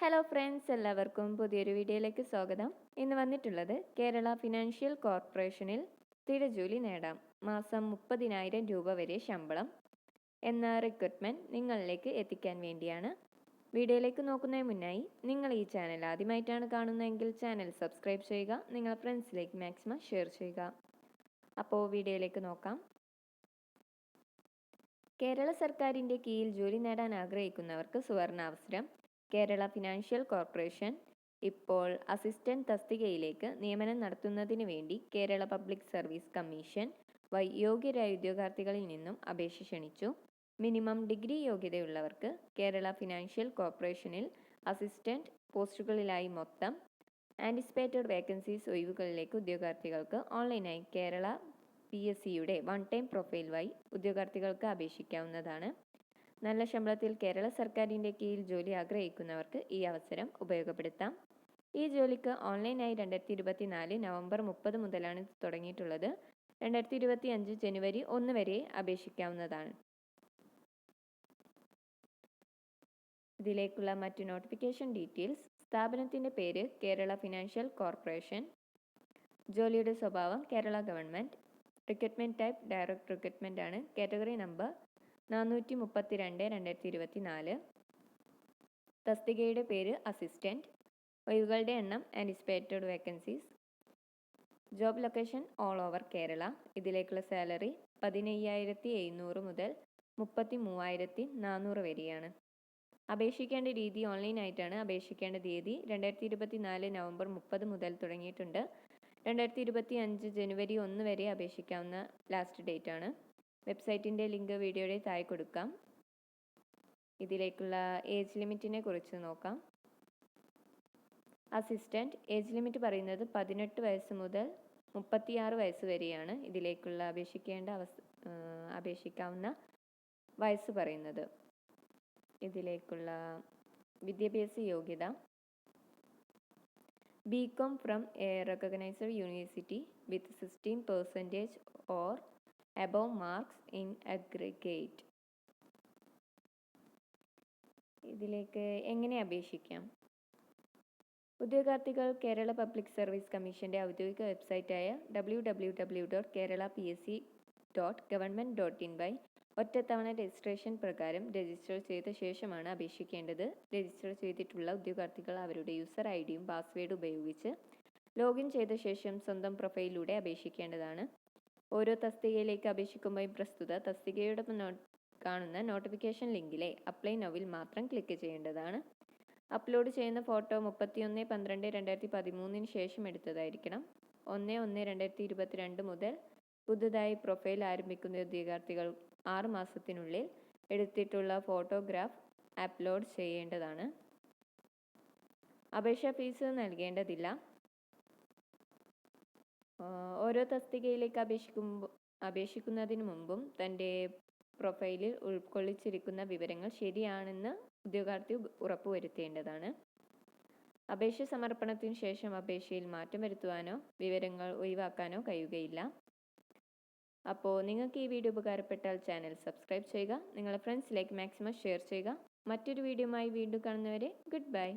Hello friends എല്ലാവർക്കും പുതിയൊരു വീഡിയോയിലേക്ക് സ്വാഗതം. ഇന്ന് വന്നിട്ടുള്ളത് കേരള ഫിനാൻഷ്യൽ കോർപ്പറേഷനിൽ സ്ഥിര ജോലി നേടാം. മാസം മുപ്പതിനായിരം രൂപ വരെ ശമ്പളം എന്ന റിക്രൂട്ട്മെന്റ് നിങ്ങളിലേക്ക് എത്തിക്കാൻ വേണ്ടിയാണ്. വീഡിയോയിലേക്ക് നോക്കുന്നതിന് മുന്നായി നിങ്ങൾ ഈ ചാനൽ ആദ്യമായിട്ടാണ് കാണുന്നതെങ്കിൽ ചാനൽ സബ്സ്ക്രൈബ് ചെയ്യുക നിങ്ങളുടെ ഫ്രണ്ട്സിലേക്ക് മാക്സിമം ഷെയർ ചെയ്യുക. അപ്പോൾ വീഡിയോയിലേക്ക് നോക്കാം. കേരള സർക്കാരിന്റെ കീഴിൽ ജോലി നേടാൻ ആഗ്രഹിക്കുന്നവർക്ക് സുവർണാവസരം കേരള ഫിനാൻഷ്യൽ കോർപ്പറേഷൻ ഇപ്പോൾ അസിസ്റ്റന്റ് തസ്തികയിലേക്ക് നിയമനം നടത്തുന്നതിന് വേണ്ടി കേരള പബ്ലിക് സർവീസ് കമ്മീഷൻ വൈ യോഗ്യരായ ഉദ്യോഗാർത്ഥികളിൽ നിന്നും അപേക്ഷ ക്ഷണിച്ചു. മിനിമം ഡിഗ്രി യോഗ്യതയുള്ളവർക്ക് കേരള ഫിനാൻഷ്യൽ കോർപ്പറേഷനിൽ അസിസ്റ്റന്റ് പോസ്റ്റുകളിലായി മൊത്തം ആന്റിസിപ്പേറ്റഡ് വേക്കൻസീസ് ഒഴിവുകളിലേക്ക് ഉദ്യോഗാർത്ഥികൾക്ക് ഓൺലൈനായി കേരള പി എസ് സിയുടെ വൺ ടൈം പ്രൊഫൈൽ വഴി ഉദ്യോഗാർത്ഥികൾക്ക് അപേക്ഷിക്കാവുന്നതാണ്. നല്ല ശമ്പളത്തിൽ കേരള സർക്കാരിന്റെ കീഴിൽ ജോലി ആഗ്രഹിക്കുന്നവർക്ക് ഈ അവസരം ഉപയോഗപ്പെടുത്താം. ഈ ജോലിക്ക് ഓൺലൈനായി രണ്ടായിരത്തി ഇരുപത്തി നാല് നവംബർ മുപ്പത് മുതലാണ് തുടങ്ങിയിട്ടുള്ളത്. രണ്ടായിരത്തി ഇരുപത്തി അഞ്ച് ജനുവരി ഒന്ന് വരെ അപേക്ഷിക്കാവുന്നതാണ്. ഇതിലേക്കുള്ള മറ്റു നോട്ടിഫിക്കേഷൻ ഡീറ്റെയിൽസ് സ്ഥാപനത്തിന്റെ പേര് കേരള ഫിനാൻഷ്യൽ കോർപ്പറേഷൻ ജോലിയുടെ സ്വഭാവം Kerala government recruitment type direct recruitment ആണ് കാറ്റഗറി നമ്പർ നാനൂറ്റി മുപ്പത്തി രണ്ട് രണ്ടായിരത്തി ഇരുപത്തി നാല് തസ്തികയുടെ പേര് അസിസ്റ്റന്റ് ഒഴിവുകളുടെ എണ്ണം anticipated vacancies job location all over Kerala ഇതിലേക്കുള്ള സാലറി പതിനയ്യായിരത്തി എഴുന്നൂറ് മുതൽ മുപ്പത്തി മൂവായിരത്തി നാനൂറ് വരെയാണ്. അപേക്ഷിക്കേണ്ട രീതി ഓൺലൈനായിട്ടാണ് അപേക്ഷിക്കേണ്ട തീയതി. രണ്ടായിരത്തി ഇരുപത്തി നാല് നവംബർ മുപ്പത് മുതൽ തുടങ്ങിയിട്ടുണ്ട്. രണ്ടായിരത്തി ഇരുപത്തി അഞ്ച് ജനുവരി ഒന്ന് വരെ അപേക്ഷിക്കാവുന്ന ലാസ്റ്റ് ഡേറ്റ് ആണ്. വെബ്സൈറ്റിന്റെ ലിങ്ക് വീഡിയോയുടെ താഴെ കൊടുക്കാം. ഇതിലേക്കുള്ള ഏജ് ലിമിറ്റിനെ കുറിച്ച് നോക്കാം. അസിസ്റ്റന്റ് ഏജ് ലിമിറ്റ് പറയുന്നത് പതിനെട്ട് വയസ്സ് മുതൽ മുപ്പത്തിയാറ് വയസ്സ് വരെയാണ് ഇതിലേക്കുള്ള അപേക്ഷിക്കേണ്ട അവസ്ഥ അപേക്ഷിക്കാവുന്ന വയസ്സ് പറയുന്നത്. ഇതിലേക്കുള്ള വിദ്യാഭ്യാസ യോഗ്യത. B com from a recognised university with sixteen percentage or above marks in aggregate. ഇതിലേക്ക് എങ്ങനെ അപേക്ഷിക്കാം? ഉദ്യോഗാർത്ഥികൾ കേരള പബ്ലിക് സർവീസ് കമ്മീഷന്റെ ഔദ്യോഗിക വെബ്സൈറ്റായ W W W dot Kerala P S C dot government dot in Y ഒറ്റത്തവണ രജിസ്ട്രേഷൻ പ്രകാരം രജിസ്റ്റർ ചെയ്ത ശേഷമാണ് അപേക്ഷിക്കേണ്ടത്. രജിസ്റ്റർ ചെയ്തിട്ടുള്ള ഉദ്യോഗാർത്ഥികൾ അവരുടെ യൂസർ ഐ ഡിയും പാസ്വേഡും ഉപയോഗിച്ച് ലോഗിൻ ചെയ്ത ശേഷം സ്വന്തം പ്രൊഫൈലിലൂടെ അപേക്ഷിക്കേണ്ടതാണ്. ഓരോ തസ്തികയിലേക്ക് അപേക്ഷിക്കുമ്പോഴും പ്രസ്തുത തസ്തികയുടെ കാണുന്ന നോട്ടിഫിക്കേഷൻ ലിങ്കിലെ അപ്ലൈ നൗവിൽ മാത്രം ക്ലിക്ക് ചെയ്യേണ്ടതാണ്. അപ്ലോഡ് ചെയ്യുന്ന ഫോട്ടോ മുപ്പത്തിയൊന്ന് പന്ത്രണ്ട് രണ്ടായിരത്തി പതിമൂന്നിന് ശേഷം എടുത്തതായിരിക്കണം. ഒന്ന് ഒന്ന് രണ്ടായിരത്തി ഇരുപത്തിരണ്ട് മുതൽ പുതുതായി പ്രൊഫൈൽ ആരംഭിക്കുന്ന ഉദ്യോഗാർത്ഥികൾ ആറ് മാസത്തിനുള്ളിൽ എടുത്തിട്ടുള്ള ഫോട്ടോഗ്രാഫ് അപ്ലോഡ് ചെയ്യേണ്ടതാണ്. അപേക്ഷാ ഫീസ് നൽകേണ്ടതില്ല. ഓരോ തസ്തികയിലേക്ക് അപേക്ഷിക്കുമ്പോൾ അപേക്ഷിക്കുന്നതിന് മുമ്പും തന്റെ പ്രൊഫൈലിൽ ഉൾക്കൊള്ളിച്ചിരിക്കുന്ന വിവരങ്ങൾ ശരിയാണെന്ന് ഉദ്യോഗാർത്ഥി ഉറപ്പുവരുത്തേണ്ടതാണ്. അപേക്ഷ സമർപ്പണത്തിന് ശേഷം അപേക്ഷയിൽ മാറ്റം വരുത്തുവാനോ വിവരങ്ങൾ ഒഴിവാക്കാനോ കഴിയുകയില്ല. അപ്പോൾ നിങ്ങൾക്ക് ഈ വീഡിയോ ഉപകാരപ്പെട്ടാൽ ചാനൽ സബ്സ്ക്രൈബ് ചെയ്യുക നിങ്ങളുടെ ഫ്രണ്ട്സിലേക്ക് മാക്സിമം ഷെയർ ചെയ്യുക. മറ്റൊരു വീഡിയോയുമായി വീണ്ടും കാണുന്നവരെ ഗുഡ് ബൈ.